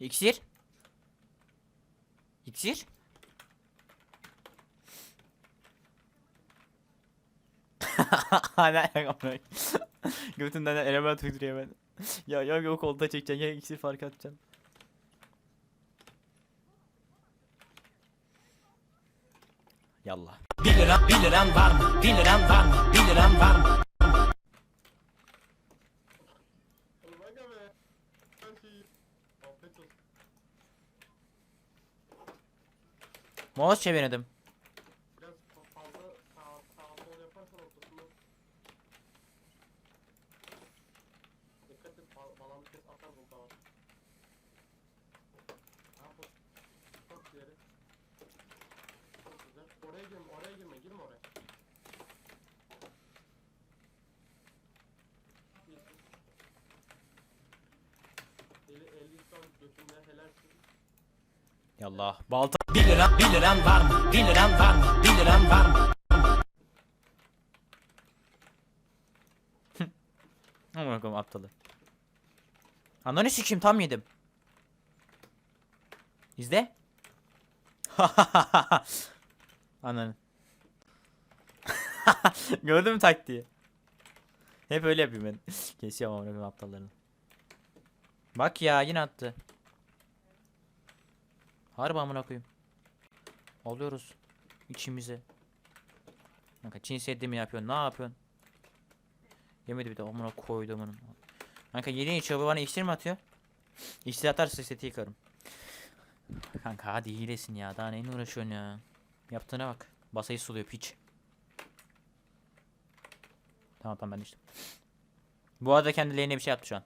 İksir. İksir. Hala yakamıyorum. Götünden element uyduruyor ben. Ya ya yok kolda çekeceksin ya iksir fark atacaksın. Yallah. 1 liram 1 liram var mı? 1 liram var mı? 1 liram var mı? Afiyet olsun. Mouse çevirdim. Biraz fa- fazla sağ, sağ sol yaparsan ortasında. Dikkat et bal balan bir kez atar bu tamam. Ha bu. Çok güzel. Oraya girme, oraya Yallah. Balta. 1 liram 1 liram var mı? 1 liram var mı? 1 liram var mı? Aman koyayım aptalı. Ananı sikeyim tam yedim. İzle. Ananı. Gördün mü taktiği? Hep öyle yapıyorum ben. Kesiyorum amına aptallarını. Bak ya yine attı. Harbi amına koyayım. Alıyoruz içimize. Kanka Çin seddi mi yapıyorsun? Ne yapıyorsun? Yemedi bir de amına koydum onu. Kanka yeni içiyor bu bana iksir mi atıyor? İksir atarsa seti yıkarım. Kanka hadi hilesin ya daha neyle uğraşıyorsun ya. Yaptığına bak. Basayı suluyor piç. Tamam tamam ben içtim. Bu arada kendi lehine bir şey yaptı şu an.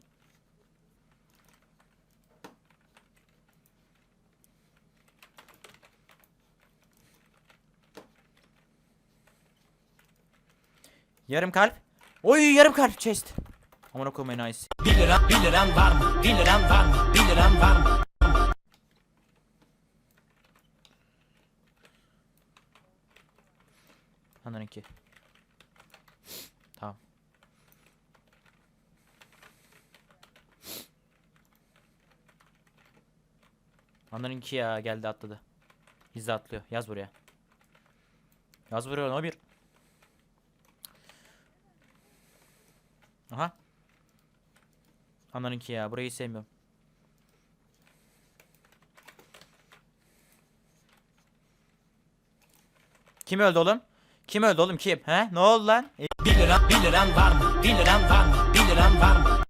Yarım kalp. Oy yarım kalp chest. Amına koyayım nice. 1 liram 1 liram var mı? 1 liram var mı? 1 liram var mı? Anlarınki. Tamam. Anlarınki ya geldi atladı. Bizde atlıyor. Yaz buraya. Yaz buraya no bir. Anlarınki ya burayı sevmiyorum. Kim öldü oğlum? Kim öldü oğlum kim? He? Ne oldu lan? E, 1 liram 1 liram var mı? 1 liram var mı? 1 liram var mı?